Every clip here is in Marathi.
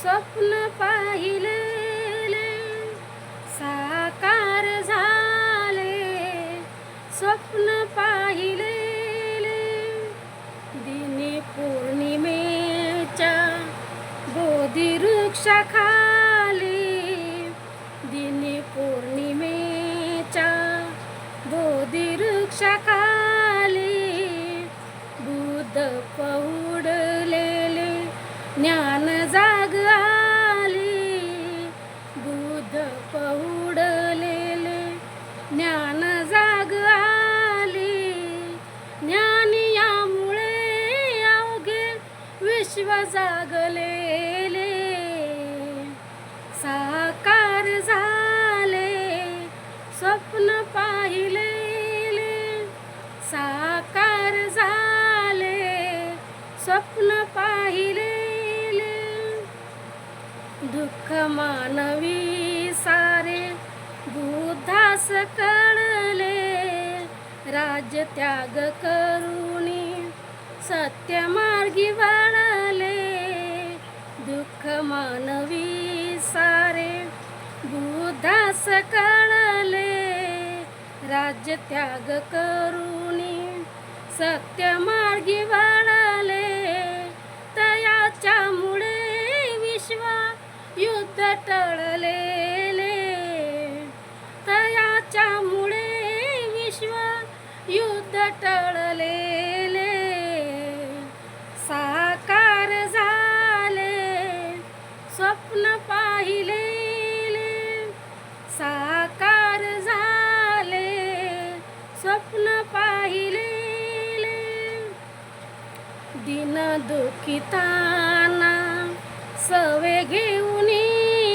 स्वप्न पाहिलेले साकार झाले. स्वप्न पाहिले दिने पौर्णिमेच्या बोधी वृक्षाखाली दिने पौर्णिमेच्या बोधी वृक्षाखाली बुद्ध पौडलेले ज्ञान जा ज्ञानी यामुळे अवघे विश्व जागलेले. साकार झाले स्वप्न पाहिलेले. साकार झाले स्वप्न पाहिलेले. दुःख मानवी सारे बुद्धास कळ राज्य त्याग करुणी सत्य मार्गी वळले दुःख मानवी सारे बुद्धास कळले राज्य त्याग करुणी सत्य मार्गी वळले तयाच्या मुळे विश्व युद्ध टळले. युद्ध टळलेले साकार झाले स्वप्न पाहिलेले. साकार झाले स्वप्न पाहिलेले. दिन दुखिताना सवे घेऊन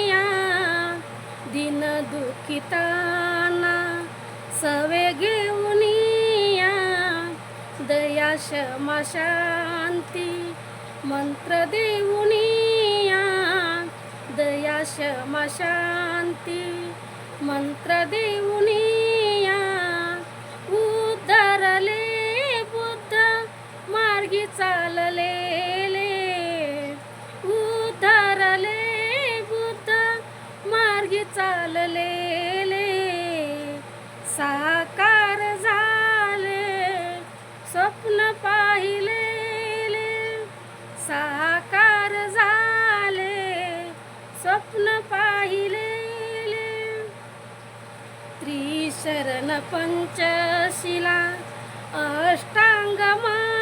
या. दिन दुखिताना सवे घेऊन दया क्षमा शांती मंत्र देऊन दया क्षमा शांती मंत्र देऊन उद्धरले बुद्ध मार्गी चाललेले उद्धरले बुद्ध मार्गी चाललेले साकार स्वप्न पाहिलेले साकार झाले. स्वप्न पाहिले त्रिशरण पंचशिला अष्टांगमा